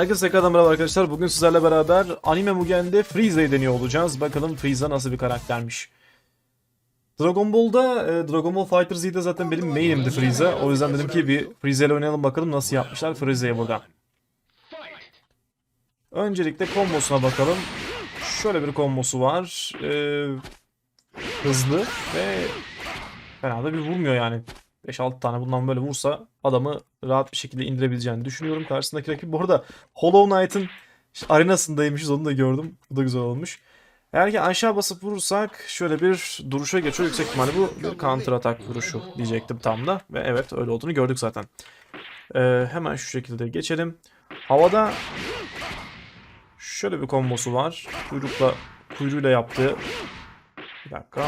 Herkese tekrardan arkadaşlar. Bugün sizlerle beraber Anime Mugen'de Freeza'yı deniyor olacağız. Bakalım Frieza nasıl bir karaktermiş. Dragon Ball'da, e, Dragon Ball Fighter Z'de zaten benim main'imdi Frieza. O yüzden dedim ki bir Frieza ile oynayalım bakalım nasıl yapmışlar Frieza'yı burada. Öncelikle kombosuna bakalım. Şöyle bir kombosu var. E, hızlı ve fena da bir vurmuyor yani. 5-6 tane bundan böyle vursa adamı rahat bir şekilde indirebileceğini düşünüyorum. Karşısındaki rakip bu arada Hollow Knight'ın arenasındaymışız onu da gördüm. Bu da güzel olmuş. Eğer ki aşağı basıp vurursak şöyle bir duruşa geçiyor. Yüksek ihtimalle bu bir counter atak vuruşu diyecektim tam da. Ve evet öyle olduğunu gördük zaten. Ee, hemen şu şekilde geçelim. Havada şöyle bir kombosu var. Kuyrukla kuyruğuyla yaptığı bir dakika.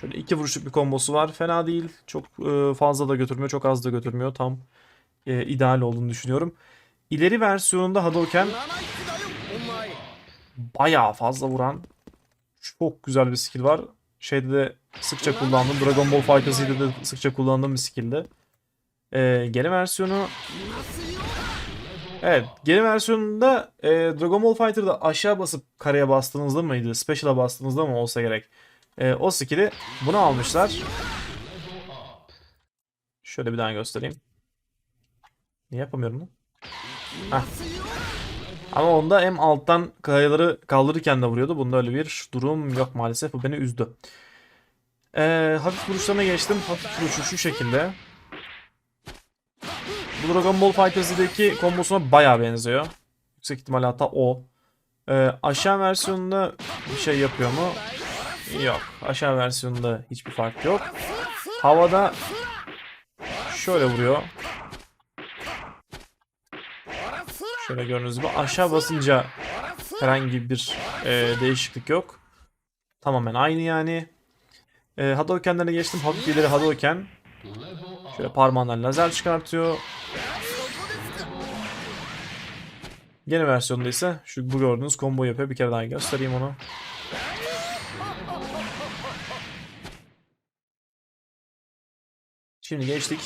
Şöyle iki vuruşluk bir kombosu var. Fena değil. Çok e, fazla da götürmüyor. Çok az da götürmüyor. Tam e, ideal olduğunu düşünüyorum. İleri versiyonunda Hadouken bayağı fazla vuran çok güzel bir skill var. Şeyde de sıkça kullandığım Dragon Ball Fighter Z'de de sıkça kullandığım bir skill'di. E, yeni versiyonu Evet, yeni versiyonunda e, Dragon Ball Fighter'da aşağı basıp kareye bastığınızda mıydı? Special'a bastığınızda mı olsa gerek? E, o skill'i bunu almışlar. Şöyle bir daha göstereyim. Niye yapamıyorum lan? Heh. Ama onda hem alttan kayaları kaldırırken de vuruyordu. Bunda öyle bir durum yok maalesef. Bu beni üzdü. Ee, hafif vuruşlarına geçtim. Hafif vuruşu şu şekilde. Bu Dragon Ball Fighter Z'deki kombosuna bayağı benziyor. Yüksek ihtimalle hatta o. Ee, aşağı versiyonunda bir şey yapıyor mu? Yok. Aşağı versiyonunda hiçbir fark yok. Havada şöyle vuruyor. Şöyle gördüğünüz gibi aşağı basınca herhangi bir e, değişiklik yok. Tamamen aynı yani. E, Hadouken'lerine geçtim. Hafif ileri Hadouken. Şöyle parmağından lazer çıkartıyor. Yeni versiyonda ise şu bu gördüğünüz combo yapıyor. Bir kere daha göstereyim onu. Şimdi geçtik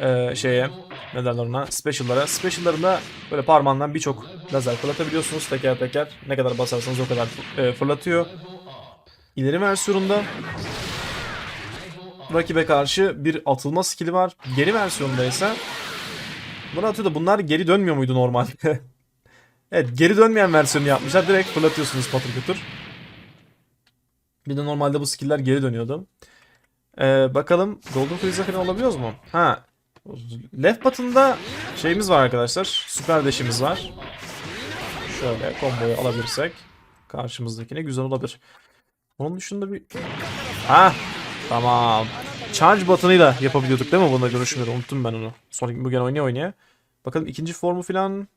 ee, şeye ne derler ona special'lara. Special'larında böyle parmağından birçok lazer fırlatabiliyorsunuz teker teker. Ne kadar basarsanız o kadar e, fırlatıyor. İleri versiyonunda rakibe karşı bir atılma skill'i var. Geri versiyonunda ise bunu atıyor da bunlar geri dönmüyor muydu normalde? evet geri dönmeyen versiyonu yapmışlar. Direkt fırlatıyorsunuz patır kütür. Bir de normalde bu skill'ler geri dönüyordu. Ee, bakalım Golden Freeze falan olabiliyoruz mu? Ha. Left button'da şeyimiz var arkadaşlar. Süper deşimiz var. Şöyle komboyu alabilirsek karşımızdakine güzel olabilir. Onun dışında bir... Ha, tamam. Charge button'ıyla yapabiliyorduk değil mi bunda görüşmeleri? Unuttum ben onu. Sonic bugün oynaya oynaya. Bakalım ikinci formu falan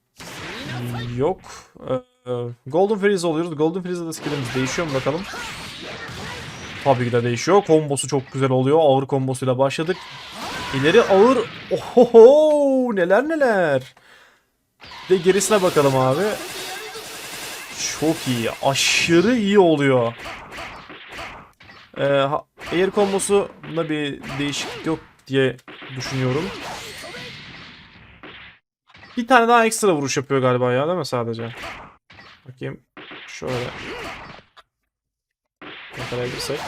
yok. Ee, Golden Freeze oluyoruz. Golden Freeze'de skillimiz değişiyor mu bakalım. Tabii ki de değişiyor. Kombosu çok güzel oluyor. Ağır kombosuyla başladık. İleri ağır. Ohoho neler neler. Ve gerisine bakalım abi. Çok iyi. Aşırı iyi oluyor. Ee, air kombosunda bir değişiklik yok diye düşünüyorum. Bir tane daha ekstra vuruş yapıyor galiba ya değil mi sadece? Bakayım. Şöyle. Yakalayabilirsek.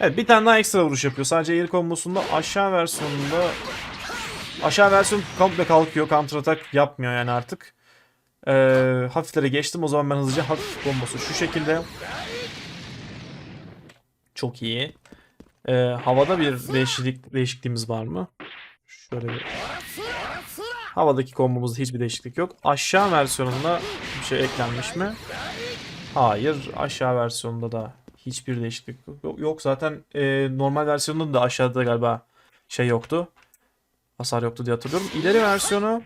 Evet bir tane daha ekstra vuruş yapıyor. Sadece air kombosunda aşağı versiyonunda aşağı versiyon komple kalkıyor. Counter atak yapmıyor yani artık. Ee, hafiflere geçtim. O zaman ben hızlıca hafif kombosu şu şekilde. Çok iyi. Ee, havada bir değişiklik değişikliğimiz var mı? Şöyle bir. Havadaki kombomuzda hiçbir değişiklik yok. Aşağı versiyonunda bir şey eklenmiş mi? Hayır. Aşağı versiyonunda da hiçbir değişiklik yok. Yok zaten e, normal versiyonunda da aşağıda galiba şey yoktu. Hasar yoktu diye hatırlıyorum. İleri versiyonu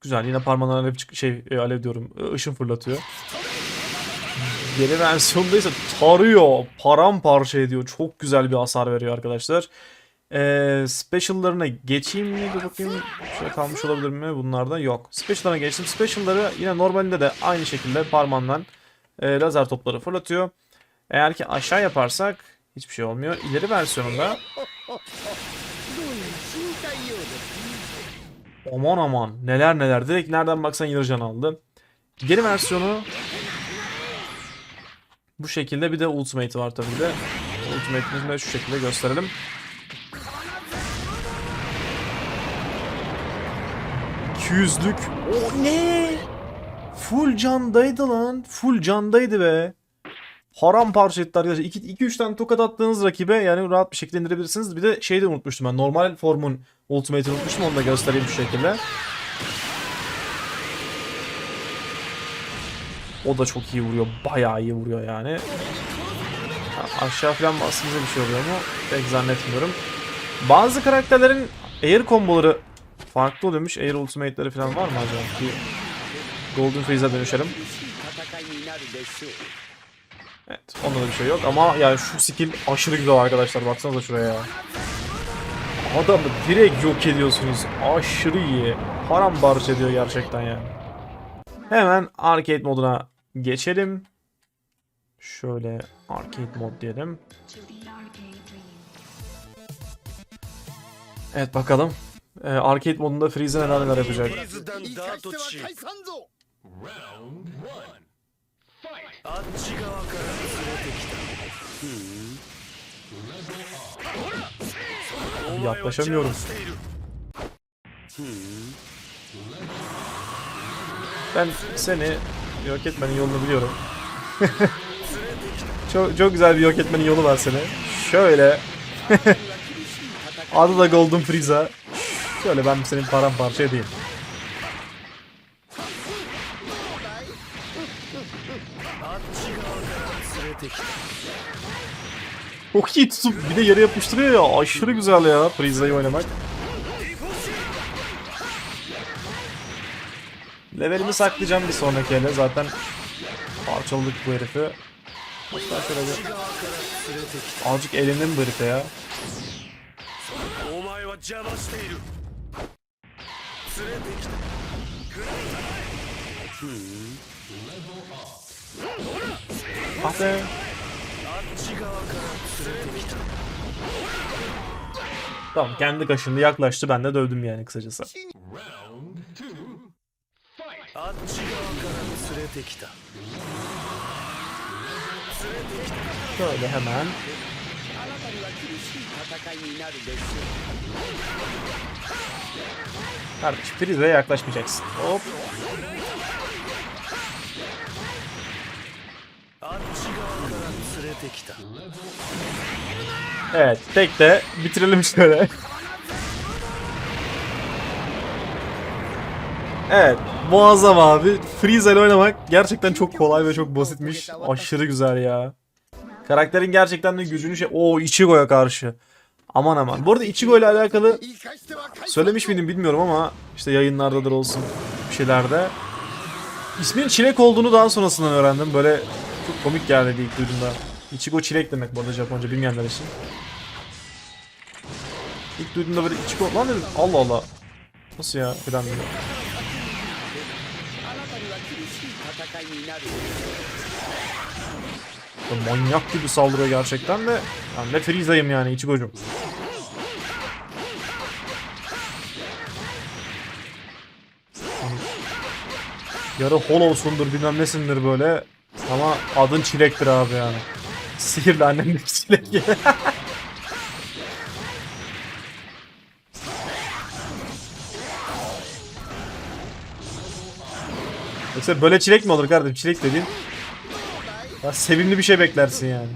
Güzel. Yine parmağından alev şey e, alev diyorum. e, ışın fırlatıyor. Geri versiyonda ise tarıyor. Paramparça ediyor. Çok güzel bir hasar veriyor arkadaşlar. Ee, special'larına geçeyim mi? Dur bakayım. Şey kalmış olabilir mi? Bunlarda yok. Special'larına geçtim. Special'ları yine normalinde de aynı şekilde parmağından e, lazer topları fırlatıyor. Eğer ki aşağı yaparsak hiçbir şey olmuyor. İleri versiyonunda Aman aman neler neler. Direkt nereden baksan yarıcan aldı. Geri versiyonu bu şekilde bir de ultimate var tabii de. Ultimate'imizi de şu şekilde gösterelim. %200'lük. O ne? Full candaydı lan. Full candaydı be. Haram parça etti arkadaşlar. 2-3 tane tokat attığınız rakibe yani rahat bir şekilde indirebilirsiniz. Bir de şeyi de unutmuştum ben. Normal formun ultimate'ini unutmuştum. Onu da göstereyim şu şekilde. O da çok iyi vuruyor. Bayağı iyi vuruyor yani. Ha, Aşağı falan bastığınızda bir şey oluyor mu? Pek zannetmiyorum. Bazı karakterlerin air komboları farklı oluyormuş. Air ultimate'leri falan var mı acaba? Bir Golden Freeze'a dönüşerim. Evet onda da bir şey yok ama yani şu skill aşırı güzel arkadaşlar baksanıza şuraya ya. Adamı direkt yok ediyorsunuz. Aşırı iyi. Paramparça ediyor gerçekten yani. Hemen arcade moduna geçelim. Şöyle arcade mod diyelim. Evet bakalım. Ee, arcade modunda Freeze'e neler neler yapacak. Round one. Fight. あっち側から連れてきた。ふぅ。Yaklaşamıyorum. Ben seni yok etmenin yolunu biliyorum. çok, çok güzel bir yok etmenin yolu var seni. Şöyle. Adı da Golden Frieza. Şöyle ben senin paramparça edeyim. Çok iyi tutup bir de yere yapıştırıyor ya. Aşırı güzel ya Frieza'yı oynamak. Levelimi saklayacağım bir sonraki ele. Zaten parçaladık bu herifi. Hatta şöyle bir... Azıcık eğlenelim bu herife ya. お Tamam kendi kaşındı yaklaştı ben de dövdüm yani kısacası. Şöyle hemen. Kardeş Frizza'ya yaklaşmayacaksın. Hop. Evet tek de bitirelim şöyle. Evet muazzam abi. Freeze ile oynamak gerçekten çok kolay ve çok basitmiş. Aşırı güzel ya. Karakterin gerçekten de gücünü şey... Oo Ichigo'ya karşı. Aman aman. Bu arada Ichigo ile alakalı söylemiş miydim bilmiyorum ama işte yayınlardadır olsun bir şeylerde. İsmin Çilek olduğunu daha sonrasından öğrendim. Böyle çok komik geldi ilk duyduğumda. Ichigo çilek demek bu arada Japonca bilmeyenler için. İlk duyduğumda böyle Ichigo lan dedim Allah Allah. Nasıl ya filan dedim. Manyak gibi saldırıyor gerçekten de. Yani ne Frieza'yım yani Ichigo'cum. Yarı Hollow'sundur bilmem nesindir böyle. Ama adın çilektir abi yani. Sihirli annemdeki Çilek. Yoksa böyle çilek mi olur kardeşim? Çilek dediğin ya sevimli bir şey beklersin yani.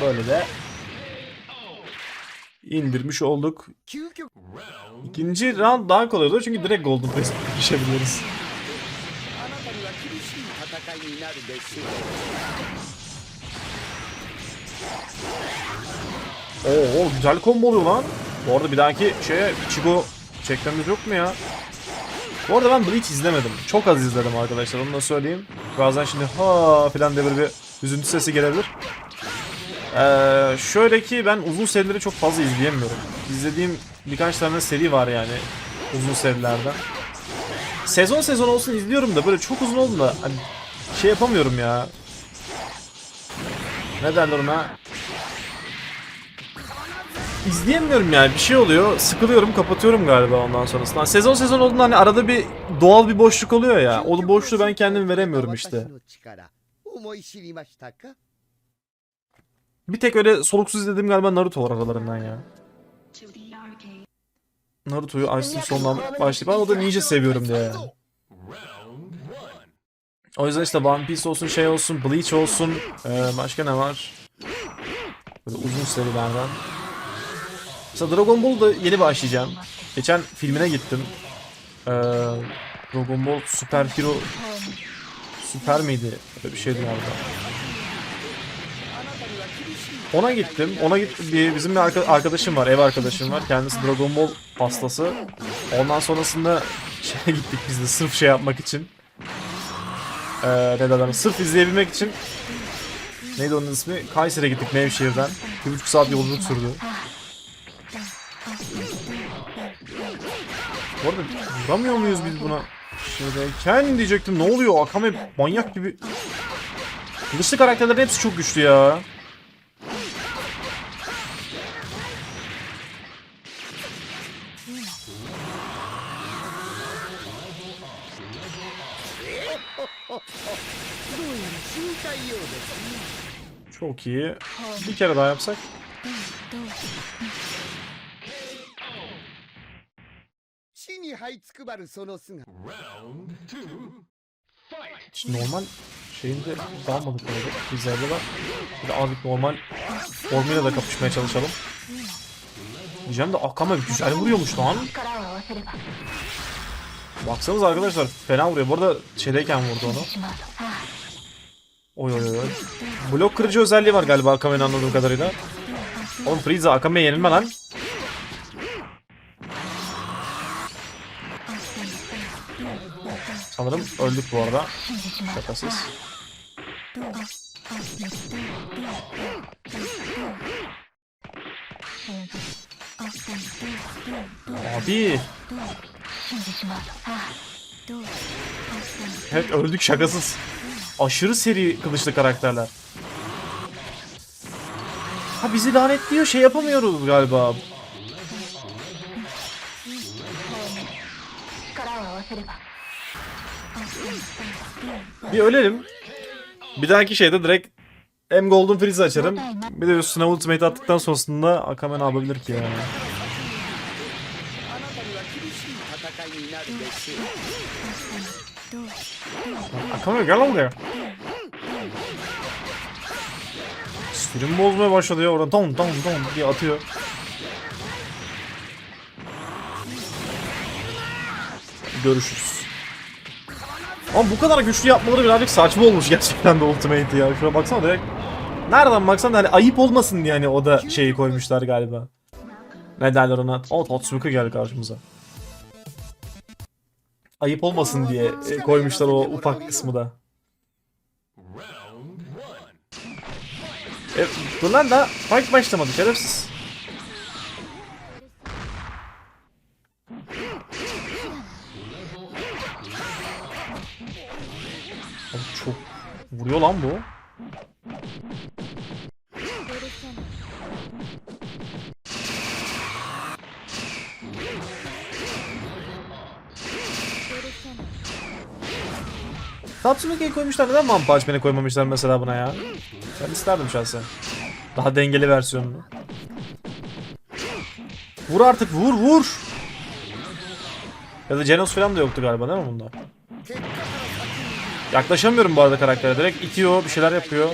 Böyle de indirmiş olduk. İkinci round daha kolay oldu çünkü direkt Golden Pace'e geçebiliyoruz. Besin. Oho güzel combo oluyor lan. Bu arada bir dahaki şeye Chigo çekmemiz yok mu ya? Bu arada ben Bleach izlemedim. Çok az izledim arkadaşlar onu da söyleyeyim. Bazen şimdi ha filan diye böyle bir üzüntü sesi gelebilir. Ee, şöyle ki ben uzun serileri çok fazla izleyemiyorum. İzlediğim birkaç tane seri var yani uzun serilerden. Sezon sezon olsun izliyorum da böyle çok uzun oldu da hani şey yapamıyorum ya. Ne derler ona? İzleyemiyorum yani bir şey oluyor. Sıkılıyorum kapatıyorum galiba ondan sonrasında. Sezon sezon olduğunda hani arada bir doğal bir boşluk oluyor ya. O boşluğu ben kendim veremiyorum işte. Bir tek öyle soluksuz izlediğim galiba Naruto var aralarından ya. Naruto'yu açtım sondan başlayıp o da ninja seviyorum diye. O yüzden işte One Piece olsun şey olsun Bleach olsun ee, başka ne var? Böyle uzun serilerden. Mesela Dragon Ball'da yeni başlayacağım. Geçen filmine gittim. Ee, Dragon Ball Super Hero Süper miydi? Öyle bir şeydi galiba. Ona gittim. Ona gittim. Bir, bizim bir arka- arkadaşım var. Ev arkadaşım var. Kendisi Dragon Ball hastası. Ondan sonrasında şeye gittik biz de sırf şey yapmak için. Ee, ne derler? Sırf izleyebilmek için. Neydi onun ismi? Kayseri'ye gittik Nevşehir'den. Bir buçuk saat yolculuk sürdü. Bu arada vuramıyor muyuz biz buna? Şeydeyken diyecektim ne oluyor? Akame manyak gibi. Kılıçlı karakterlerin hepsi çok güçlü ya. Çok iyi. Bir kere daha yapsak. Şimdi normal şeyinde dalmadık böyle bizlerde var. Bir de azıcık normal formuyla da kapışmaya çalışalım. Diyeceğim de Akame güzel vuruyormuş lan. Baksanız arkadaşlar fena vuruyor. Bu arada çedeyken vurdu onu. Oy oy oy. Blok kırıcı özelliği var galiba Akame'nin anladığım kadarıyla. Oğlum Frieza Akame'ye yenilme lan. Sanırım öldük bu arada. Şakasız. Abi. Evet öldük şakasız. Aşırı seri kılıçlı karakterler. Ha bizi lanetliyor şey yapamıyoruz galiba. Bir ölelim. Bir dahaki şeyde direkt hem Golden Freeze açarım. Bir de üstüne Ultimate attıktan sonrasında Akame ne yapabilir ki ya? Atamıyor gel lan buraya. Stilimi bozmaya başladı ya orada. Don don don diye atıyor. Görüşürüz. Ama bu kadar güçlü yapmaları birazcık saçma olmuş gerçekten de Ultimate ya. Şuna baksana direkt. Nereden baksan hani ayıp olmasın diye hani o da şeyi koymuşlar galiba. Ne derler ona? O Totsuki geldi karşımıza. Ayıp olmasın diye e, koymuşlar o ufak kısmı da. E, dur lan da fight başlamadı şerefsiz. Abi çok vuruyor lan bu. Tatsumiki'yi koymuşlar neden One Punch Man'i koymamışlar mesela buna ya? Ben isterdim şahsen. Daha dengeli versiyonunu. Vur artık vur vur. Ya da Genos falan da yoktu galiba değil mi bunda? Yaklaşamıyorum bu arada karaktere. Direkt itiyor, bir şeyler yapıyor.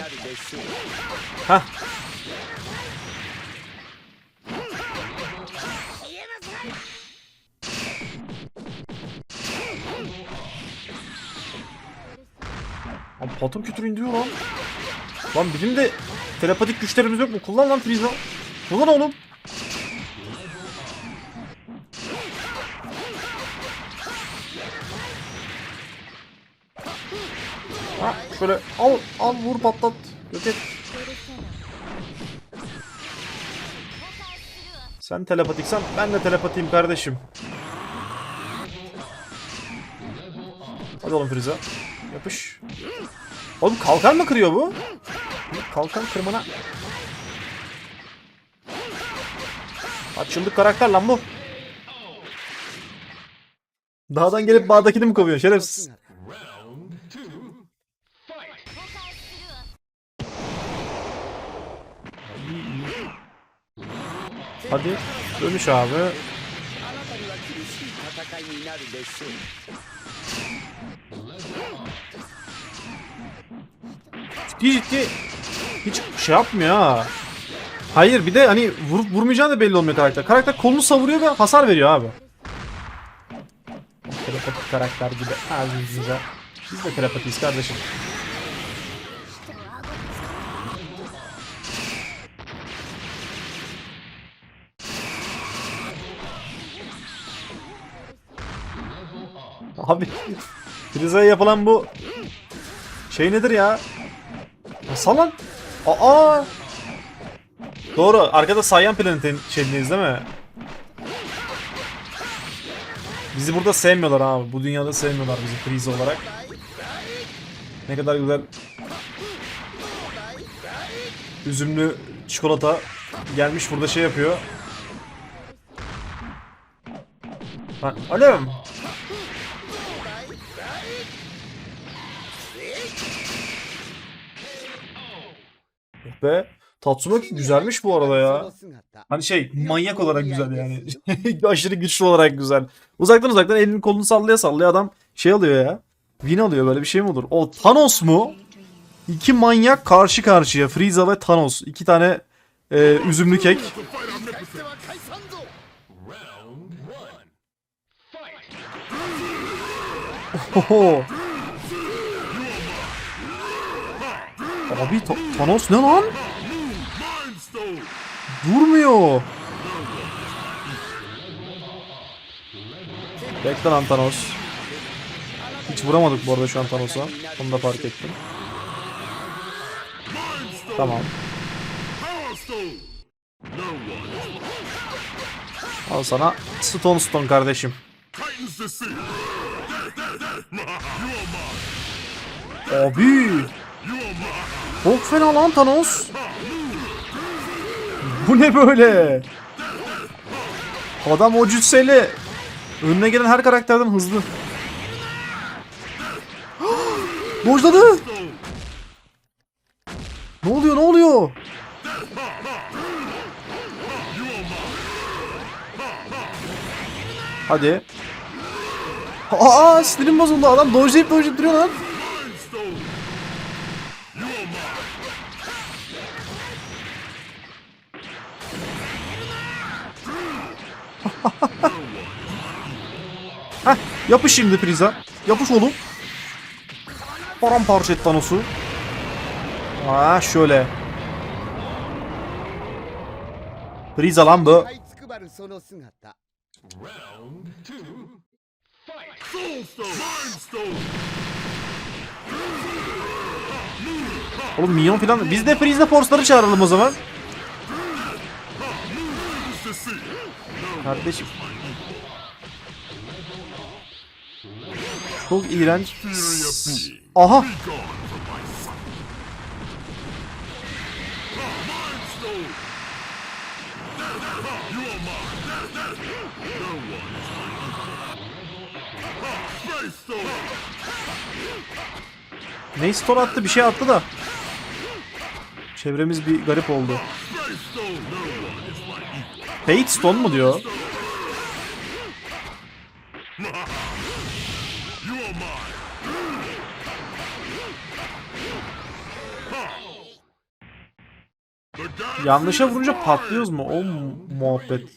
Patron kütür indiriyor lan. Lan bizim de telepatik güçlerimiz yok mu? Kullan lan Frieza. Kullan oğlum. Ha şöyle al al vur patlat. Yok et. Sen telepatiksen ben de telepatiyim kardeşim. Hadi oğlum Frieza. Yapış. Oğlum kalkan mı kırıyor bu? Kalkan kırmana. Açıldık karakter lan bu. Dağdan gelip bağdakini mi kovuyor şerefsiz? Hadi dönüş abi. Ciddi ciddi hiç şey yapmıyor ha. Hayır bir de hani vurup vurmayacağı da belli olmuyor karakter. Karakter kolunu savuruyor ve hasar veriyor abi. Telepatik karakter gibi. Ağzınıza. Biz de telepatiyiz kardeşim. Abi Friza'ya yapılan bu şey nedir ya? Nasıl lan? Aa! Doğru. Arkada Saiyan Planet'in şeyindeyiz değil mi? Bizi burada sevmiyorlar abi. Bu dünyada sevmiyorlar bizi Frieza olarak. Ne kadar güzel üzümlü çikolata gelmiş burada şey yapıyor. Ha, alo. be. Tatsunoko güzelmiş bu arada ya. Hani şey manyak olarak güzel yani. Aşırı güçlü olarak güzel. Uzaktan uzaktan elini kolunu sallaya sallaya adam şey alıyor ya. Win alıyor böyle bir şey mi olur? O Thanos mu? İki manyak karşı karşıya. Frieza ve Thanos. İki tane e, üzümlü kek. Oho. Abi Ta- Thanos ne lan? Durmuyor. Bekle lan Thanos. Hiç vuramadık bu arada şu an Thanos'a. Onu da fark ettim. Tamam. Al sana Stone Stone kardeşim. Abi. Çok fena lan Thanos. Bu ne böyle? Adam o cüsseyle önüne gelen her karakterden hızlı. Dojladı. Ne oluyor ne oluyor? Hadi. Aa sinirim bozuldu adam dojlayıp dojlayıp duruyor lan. Yapış şimdi Priza. Yapış oğlum. Paramparça et Thanos'u. Aa şöyle. Priza lan bu. Oğlum minyon falan. Biz de Freeze Force'ları çağıralım o zaman. Kardeşim. Çok iğrenç. Aha. Ne store attı bir şey attı da. Çevremiz bir garip oldu. Fate Stone mu diyor? Yanlışa vurunca patlıyoruz mu? O muhabbet.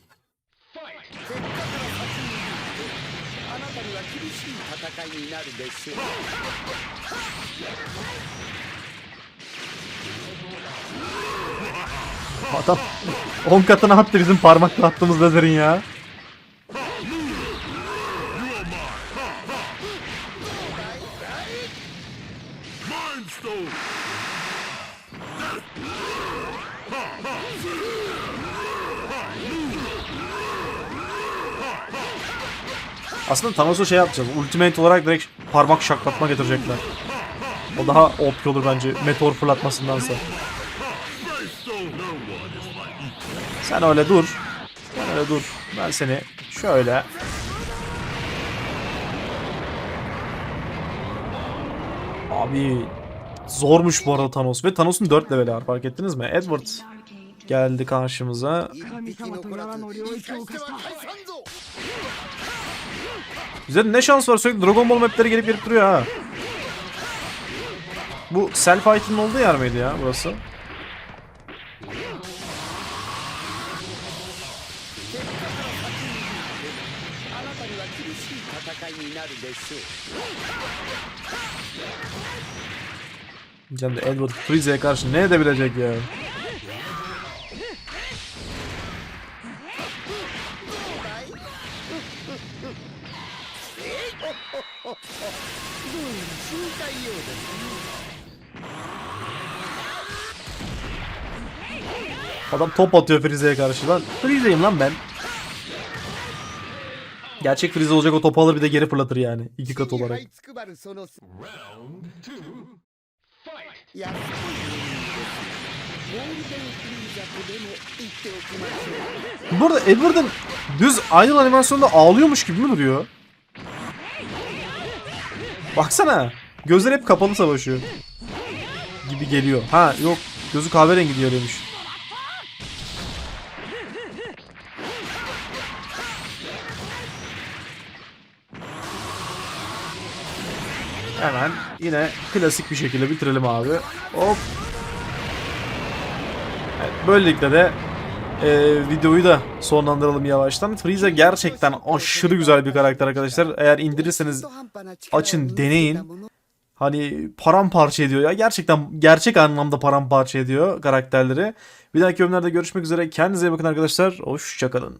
Adam 10 katına attı bizim parmakla attığımız lazerin ya. Aslında Thanos'u şey yapacağız. Ultimate olarak direkt parmak şaklatma getirecekler. O daha OP olur bence meteor fırlatmasındansa. Sen öyle dur. Sen Şöyle dur. Ben seni şöyle Abi zormuş bu arada Thanos ve Thanos'un 4 leveli var fark ettiniz mi? Edward geldi karşımıza. Bize ne şans var sürekli Dragon Ball mapleri gelip gelip duruyor ha. Bu self fight'ın olduğu yer miydi ya burası? Cem Edward Freeze'ye karşı ne edebilecek ya? Adam top atıyor Frize'ye karşı lan. Frize'yim lan ben. Gerçek Frize olacak o topu alır bir de geri fırlatır yani. iki kat olarak. Burada Edward'ın düz idol animasyonda ağlıyormuş gibi mi duruyor? Baksana. Gözler hep kapalı savaşıyor. Gibi geliyor. Ha yok. Gözü kahverengi diyor diyormuş. Hemen yine klasik bir şekilde bitirelim abi. Hop. Evet, böylelikle de e, videoyu da sonlandıralım yavaştan. Frieza gerçekten aşırı güzel bir karakter arkadaşlar. Eğer indirirseniz açın deneyin. Hani paramparça ediyor ya. Gerçekten gerçek anlamda paramparça ediyor karakterleri. Bir dahaki bölümlerde görüşmek üzere. Kendinize iyi bakın arkadaşlar. Hoşçakalın.